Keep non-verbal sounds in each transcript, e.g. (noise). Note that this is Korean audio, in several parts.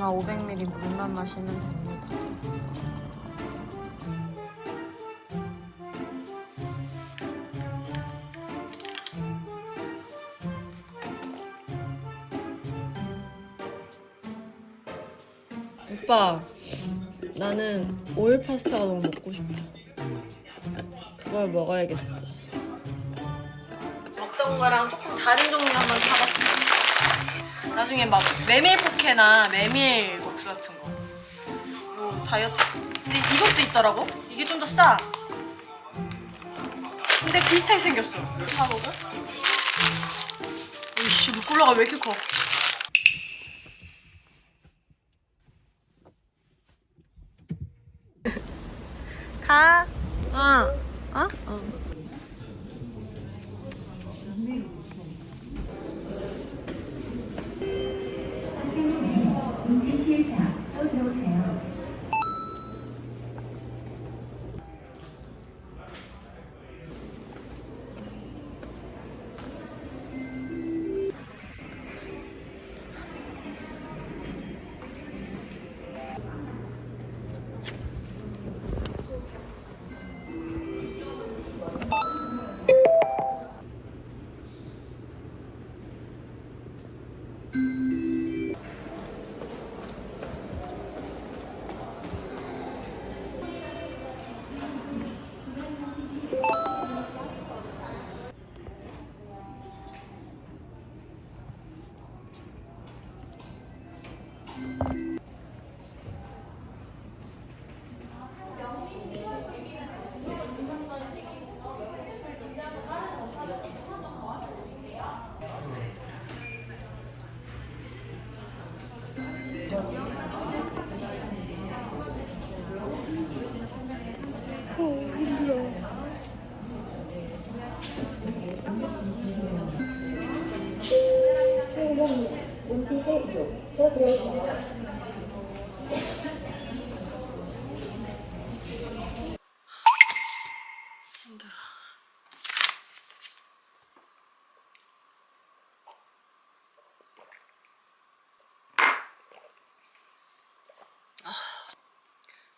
마지막 500ml 물만 마시면 됩니다. 오빠, 나는 오일 파스타가 너무 먹고 싶어. 그걸 먹어야겠어. 먹던 거랑 조금 다른 종류 한번 사봤어. 나중에 막 메밀 포케나 메밀 국수 같은 거. 요 다이어트. 근데 이것도 있더라고. 이게 좀 더 싸. 근데 비슷하게 생겼어. 사먹어? 이씨, 루꼴라가 왜 이렇게 커? 가. 어. 어? 어.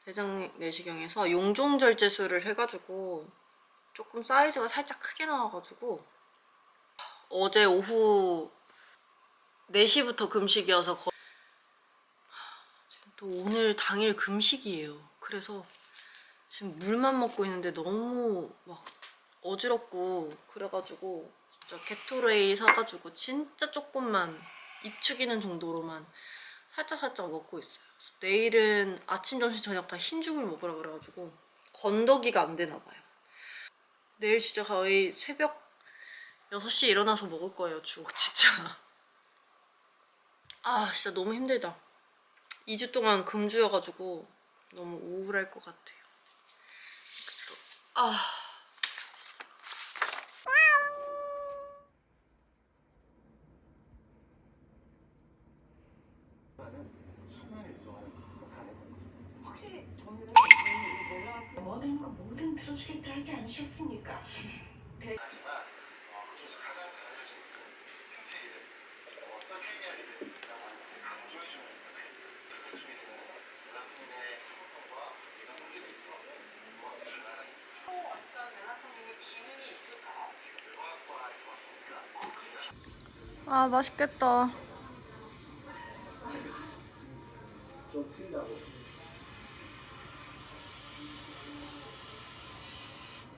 대장 내시경에서 용종절제술을 해가지고 조금 사이즈가 살짝 크게 나와가지고 어제 오후 4시부터 금식이어서 거... 지금 또 오늘 당일 금식이에요. 그래서 지금 물만 먹고 있는데 너무 막 어지럽고 그래가지고 진짜 게토레이 사가지고 진짜 조금만 입 축이는 정도로만 살짝 살짝 먹고 있어요. 내일은 아침, 점심, 저녁 다 흰죽을 먹으라 그래가지고 건더기가 안 되나 봐요. 내일 진짜 거의 새벽 6시에 일어나서 먹을 거예요, 죽 (laughs) 진짜. 아, 진짜 너무 힘들다. 2주 동안 금주여가지고 너무 우울할 것 같아요. 또, 아, 진짜. 확실히 저는 원하는 거 뭐든 들어주겠다 하지 않으셨습니까? 하지만 어, 그중에서 가장 잘 알려진 것은 생체 이름, 어, 서케디아 리듬이라고 하는 것을 강조해주는 역할. 중에 되는 멜라토닌의 형성과 이런 문제에 대해서 무엇을 하는지 또 어떤 멜라토닌의 기능이 있을까요? 지금 의학과에서 왔습니다. 어, 그렇죠. 아, 맛있겠다.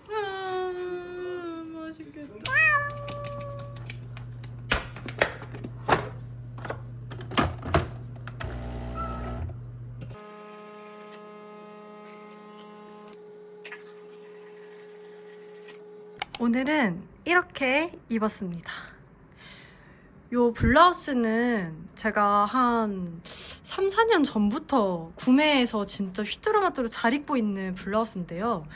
아, 맛있겠다. 오늘은 이렇게 입었습니다. 요 블라우스는 제가 한 3, 4년 전부터 구매해서 진짜 휘뚜루마뚜루 잘 입고 있는 블라우스인데요.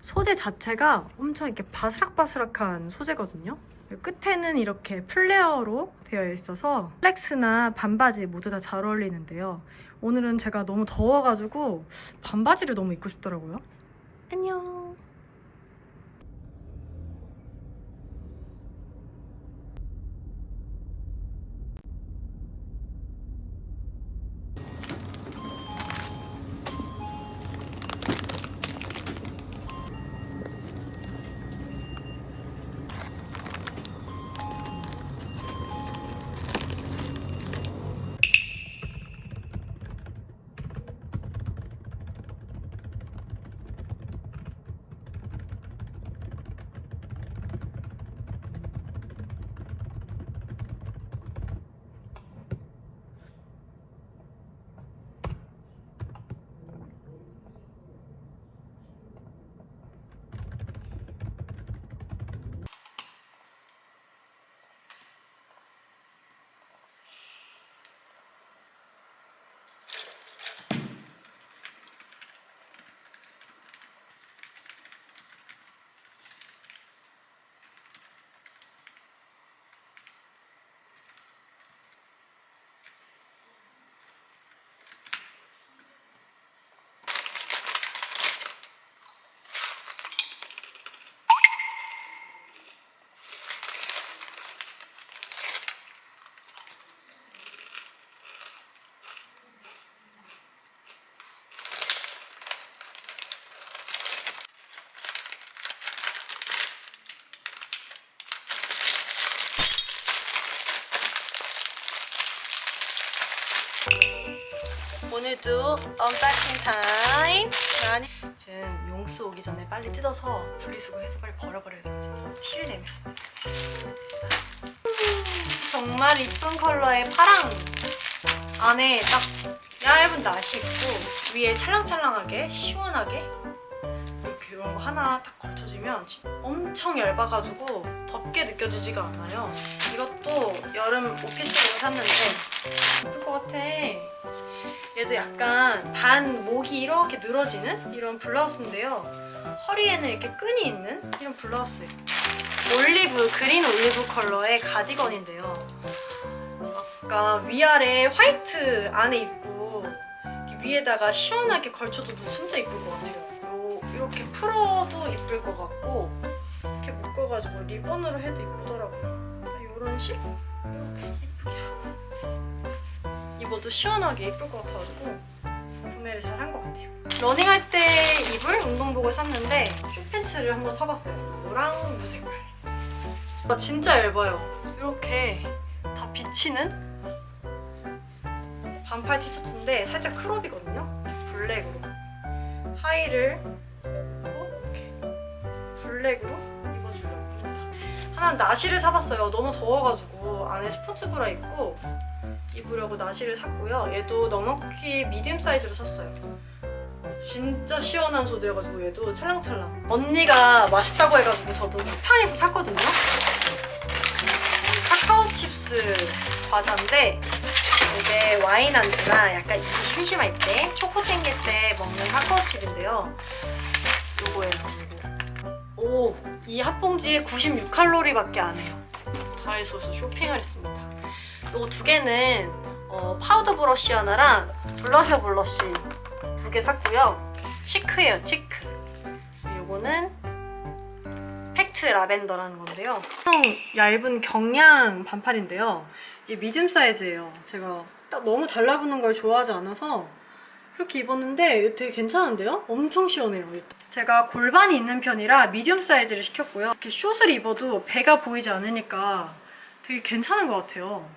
소재 자체가 엄청 이렇게 바스락바스락한 소재거든요. 끝에는 이렇게 플레어로 되어 있어서 플렉스나 반바지 모두 다 잘 어울리는데요. 오늘은 제가 너무 더워가지고 반바지를 너무 입고 싶더라고요. 안녕. 오늘도 언박싱 타임. 아니, 전 용수 오기 전에 빨리 뜯어서 분리수거해서 빨리 버려버려야 되거든요. 티를 내면. 정말 이쁜 컬러의 파랑. 안에 딱 얇은 나시 있고 위에 찰랑찰랑하게 시원하게 이렇게 이런 거 하나 딱 걸쳐지면 진- 엄청 얇아가지고 덥게 느껴지지가 않아요. 이것도 여름 오피스로 샀는데 예쁠 것 같아. 얘도 약간 반 목이 이렇게 늘어지는 이런 블라우스인데요. 허리에는 이렇게 끈이 있는 이런 블라우스예요. 올리브, 그린 올리브 컬러의 가디건인데요. 약간 위아래 화이트 안에 입고 위에다가 시원하게 걸쳐줘도 진짜 이쁠 것 같아요. 요, 이렇게 풀어도 이쁠 것 같고 이렇게 묶어가지고 리본으로 해도 이쁘더라고요. 이런 식 이렇게 이쁘게 하고 입어도 시원하게 이쁠 것 같아가지고 구매를 잘 한 것 같아요. 러닝할 때 입을 운동복을 샀는데 숏팬츠를 한번 사봤어요. 노랑 무 색깔. 아, 진짜 얇아요. 이렇게 다 비치는 반팔 티셔츠인데 살짝 크롭이거든요. 블랙으로 입고 이렇게 블랙으로 입어주려고 합니다. 하나는 나시를 사봤어요. 너무 더워가지고 안에 스포츠 브라 입고 입으려고 나시를 샀고요. 얘도 넉넉히 미디움 사이즈로 샀어요. 진짜 시원한 소재여가지고 얘도 찰랑찰랑. 언니가 맛있다고 해가지고 저도 쿠팡에서 샀거든요. 카카오 칩스 과자인데 이게 와인 안주나 약간 입이 심심할 때 초코 챙길 때 먹는 카카오 칩인데요. 요거예요. 요거. 오, 이 합봉지에 96칼로리밖에 안 해요. 다이소에서 쇼핑을 했습니다. 요거 두 개는 어, 파우더 브러쉬 하나랑 블러셔 블러쉬 두 개 샀고요. 치크예요, 치크. 요거는 팩트 라벤더라는 건데요. 얇은 경량 반팔인데요. 이게 미즘 사이즈예요. 제가 딱 너무 달라붙는 걸 좋아하지 않아서 이렇게 입었는데 되게 괜찮은데요? 엄청 시원해요. 제가 골반이 있는 편이라 미디움 사이즈를 시켰고요. 이렇게 숏을 입어도 배가 보이지 않으니까 되게 괜찮은 것 같아요.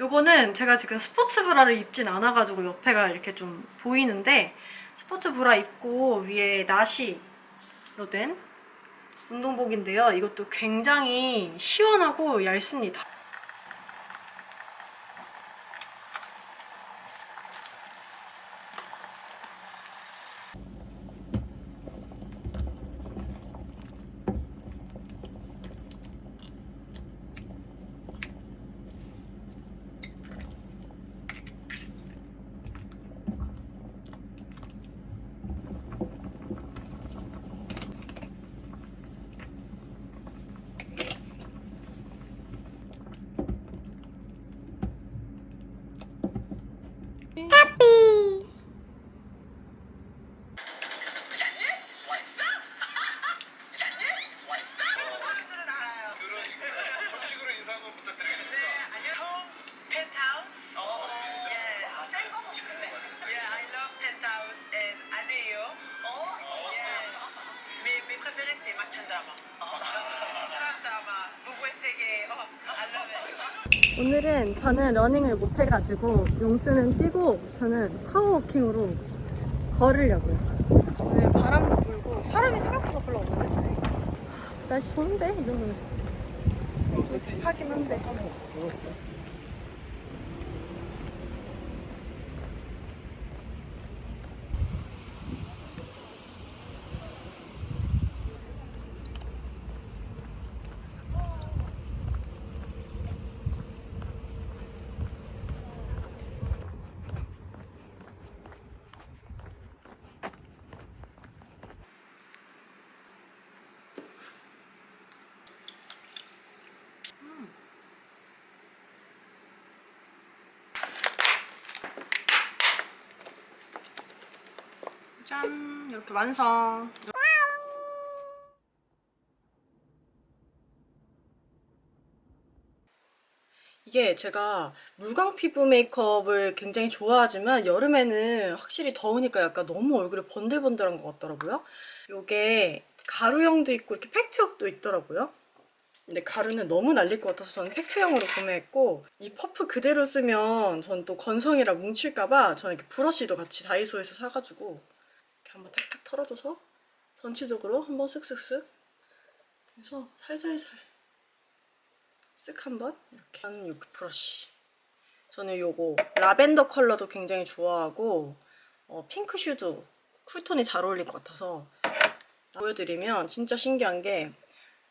요거는 제가 지금 스포츠 브라를 입진 않아가지고 옆에가 이렇게 좀 보이는데 스포츠 브라 입고 위에 나시로 된 운동복인데요. 이것도 굉장히 시원하고 얇습니다. Préférés, c'est Machan Drama. Machan Drama. 부부의 세계. It. 오늘은 저는 러닝을 못 해가지고 용수는 뛰고 저는 파워워킹으로 걸으려고요. 오늘 바람도 불고 사람이 생각보다 별로 없는데 날씨 좋은데 이 정도면 진짜 좀 습하긴 한데 짠 이렇게 완성 이게 제가 물광 피부 메이크업을 굉장히 좋아하지만 여름에는 확실히 더우니까 약간 너무 얼굴에 번들번들한 것 같더라고요. 요게 가루형도 있고 이렇게 팩트형도 있더라고요. 근데 가루는 너무 날릴 것 같아서 저는 팩트형으로 구매했고 이 퍼프 그대로 쓰면 전 또 건성이라 뭉칠까봐 저는 이렇게 브러쉬도 같이 다이소에서 사가지고 한번 탁탁 털어줘서 전체적으로 한번 쓱쓱쓱 그래서 살살살. 쓱 한번 이렇게. 한 브러쉬. 저는 요거 라벤더 컬러도 굉장히 좋아하고 어, 핑크 슈드 쿨톤이 잘 어울릴 것 같아서 보여드리면 진짜 신기한 게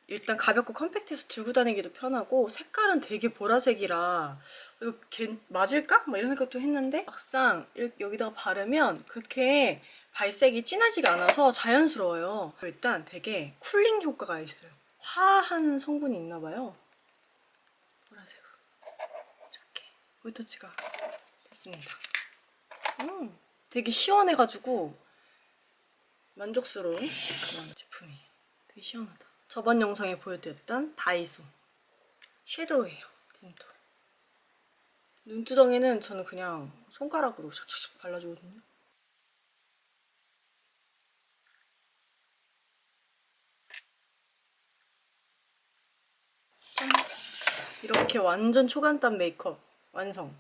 일단 가볍고 컴팩트해서 들고 다니기도 편하고 색깔은 되게 보라색이라 이거 괜- 맞을까? 막 이런 생각도 했는데 막상 여기다가 바르면 그렇게 발색이 진하지가 않아서 자연스러워요. 일단 되게 쿨링 효과가 있어요. 화한 성분이 있나 봐요. 보라색으로 이렇게 물터치가 됐습니다. 음, 되게 시원해가지고 만족스러운 그런 제품이에요. 되게 시원하다. 저번 영상에 보여드렸던 다이소 섀도우예요. 틴트. 눈두덩이는 저는 그냥 손가락으로 샥샥샥 발라주거든요. 짠. 이렇게 완전 초간단 메이크업 완성.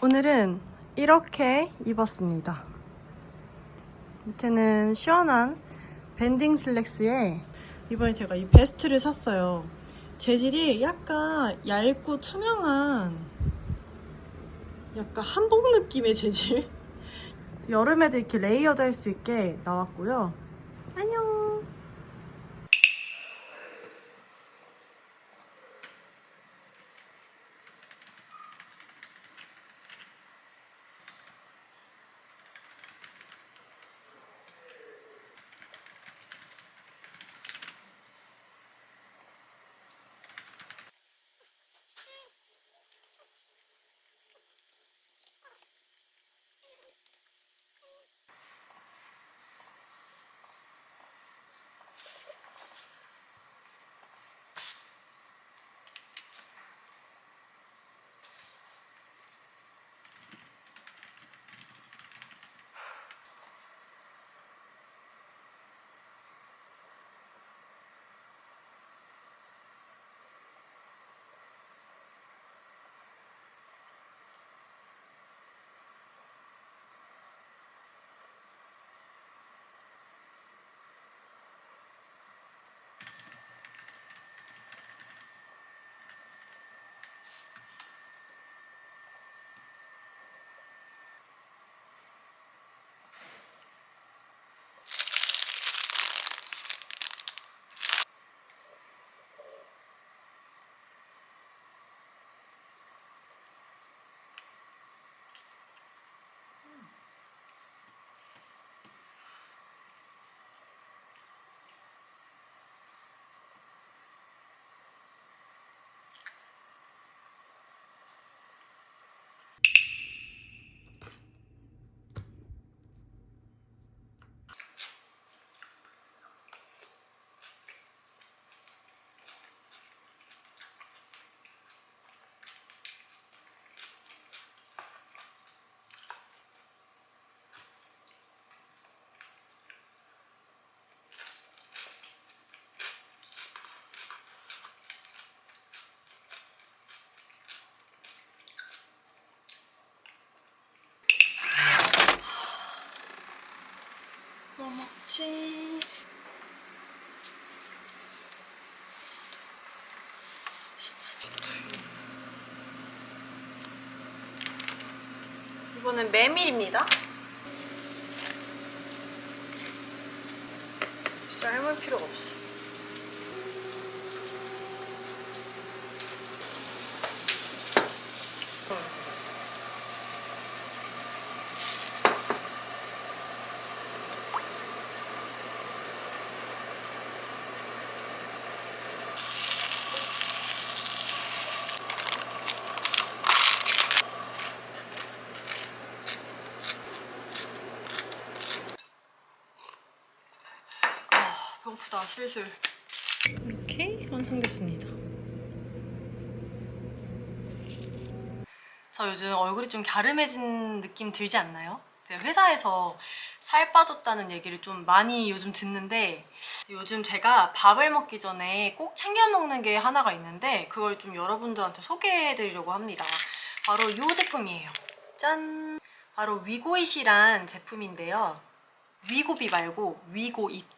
오늘은 이렇게 입었습니다. 밑에는 시원한 밴딩 슬랙스에 이번에 제가 이 베스트를 샀어요. 재질이 약간 얇고 투명한 약간 한복 느낌의 재질. (laughs) 여름에도 이렇게 레이어드 할 수 있게 나왔고요. 안녕. 뭐 먹지? 이거는 메밀입니다. 삶을 필요가 없어. 아, 자, 슬슬. 이렇게 완성됐습니다. 저 요즘 얼굴이 좀 갸름해진 느낌 들지 않나요? 제가 회사에서 살 빠졌다는 얘기를 좀 많이 요즘 듣는데 요즘 제가 밥을 먹기 전에 꼭 챙겨 먹는 게 하나가 있는데 그걸 좀 여러분들한테 소개해 드리려고 합니다. 바로 이 제품이에요. 짠! 바로 위고잇이란 제품인데요. 위고비 말고 위고잇.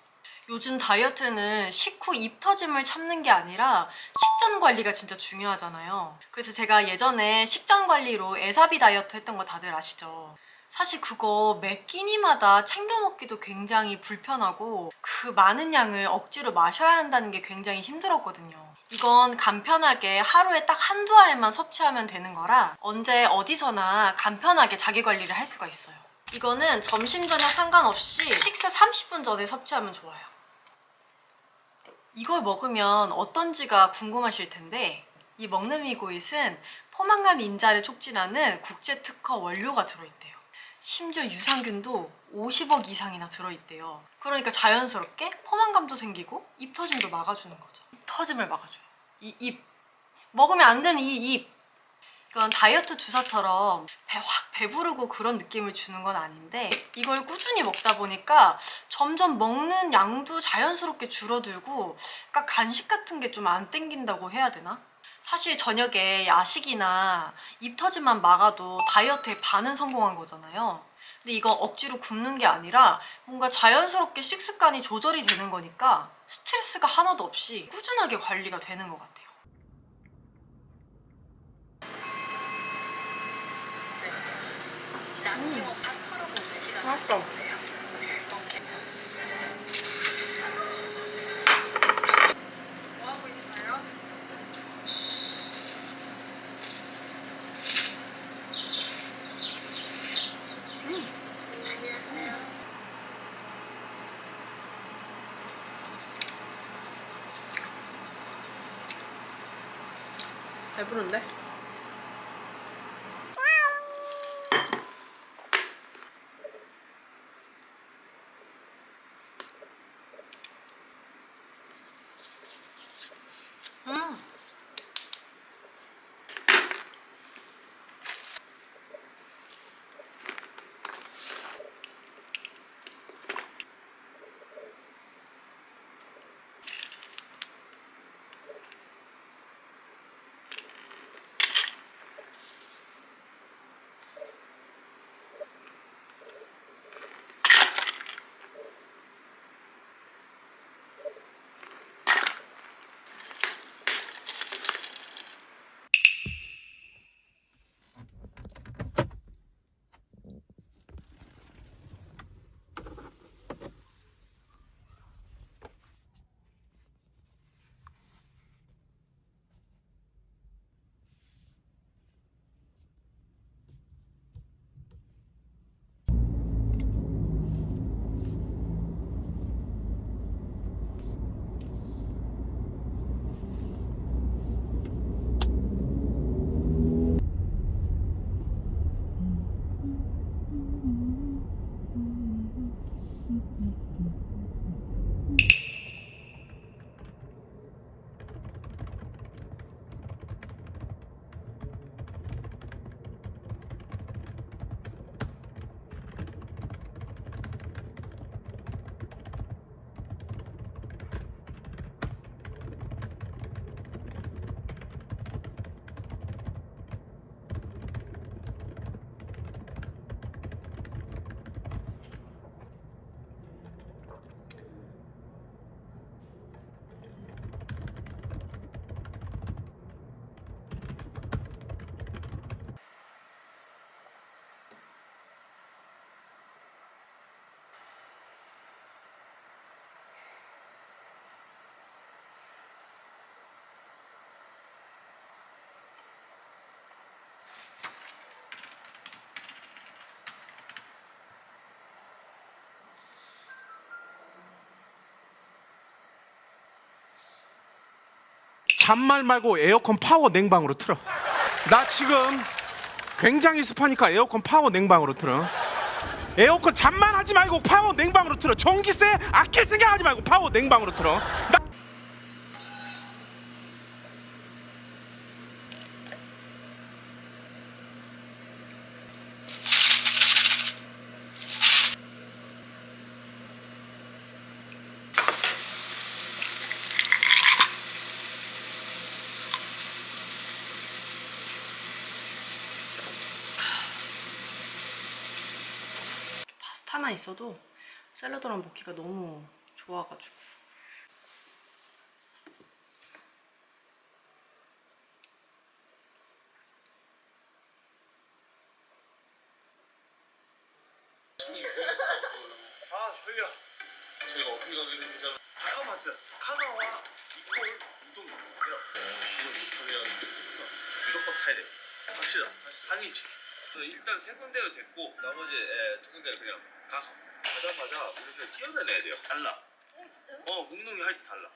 요즘 다이어트는 식후 입 터짐을 참는 게 아니라 식전 관리가 진짜 중요하잖아요. 그래서 제가 예전에 식전 관리로 에사비 다이어트 했던 거 다들 아시죠? 사실 그거 매 끼니마다 챙겨 먹기도 굉장히 불편하고 그 많은 양을 억지로 마셔야 한다는 게 굉장히 힘들었거든요. 이건 간편하게 하루에 딱 한두 알만 섭취하면 되는 거라 언제 어디서나 간편하게 자기 관리를 할 수가 있어요. 이거는 점심 저녁 상관없이 식사 30분 전에 섭취하면 좋아요. 이걸 먹으면 어떤지가 궁금하실 텐데 이 먹는 미고잇은 포만감 인자를 촉진하는 국제 특허 원료가 들어있대요. 심지어 유산균도 50억 이상이나 들어있대요. 그러니까 자연스럽게 포만감도 생기고 입 터짐도 막아주는 거죠. 입 터짐을 막아줘요. 이 입. 먹으면 안 되는 이 입. 이건 다이어트 주사처럼 배 확 배부르고 그런 느낌을 주는 건 아닌데 이걸 꾸준히 먹다 보니까 점점 먹는 양도 자연스럽게 줄어들고 약간 간식 같은 게 좀 안 땡긴다고 해야 되나? 사실 저녁에 야식이나 입 터짐만 막아도 다이어트에 반은 성공한 거잖아요. 근데 이거 억지로 굶는 게 아니라 뭔가 자연스럽게 식습관이 조절이 되는 거니까 스트레스가 하나도 없이 꾸준하게 관리가 되는 것 같아요. 남기고 밥 털어보는 시간 맛있어. 잔말 말고 에어컨 파워 냉방으로 틀어. 나 지금 굉장히 습하니까 에어컨 파워 냉방으로 틀어. 에어컨 잠만 하지 말고 파워 냉방으로 틀어. 전기세 아낄 생각하지 말고 파워 냉방으로 틀어. 나 파스타만 있어도 샐러드랑 먹기가 너무 좋아가지고. 아 졸려 저희가 어떻게 카마와. 이콜 우동이에요. 이걸 못하면 무조건 타야 돼요. 갑시다. 당일치 일단 세 군데로 됐고 나머지 예, 두 군데 그냥 가서 가자마자 우리 그냥 뛰어다녀야 돼요 달라 어 몽둥이 할 때 달라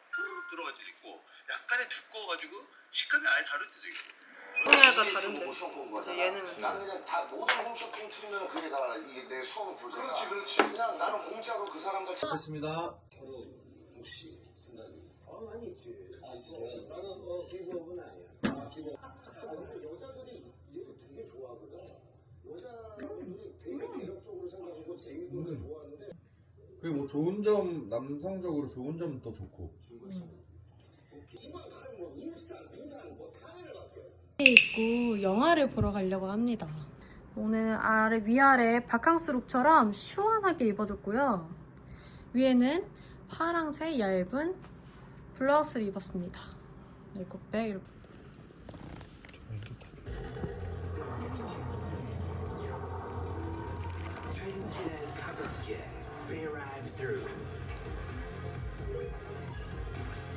들어갈 때도 있고 약간의 두꺼워가지고 식감이 아예 다를 때도 있고 홈쇼핑가 다른데 홈쇼핑 이제 얘는 나는 그냥 다 모든 홈쇼핑 틀면 그게 다 이게 내 수업을 보잖아. 그렇지, 그렇지. 그냥 나는 공짜로 그 사람들 됐습니다. 서로 무시 생각이. 어 아니지. 아니지. 나는 어 기부업은 아니야. 아, 기부업. 근데 여자들이 얘를 되게 좋아하거든. 여자분들이 되게 매력적으로 생각하고 재밌는 걸 좋아하는데 그리고 뭐 좋은 점 남성적으로 좋은 점도 좋고 뭐 뭐. 있고 영화를 보러 가려고 합니다. 오늘 아래 위아래 바캉스 룩처럼 시원하게 입어줬고요. 위에는 파랑색 얇은 블라우스를 입었습니다. 메이크업백 이렇게.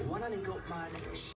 원하는 것만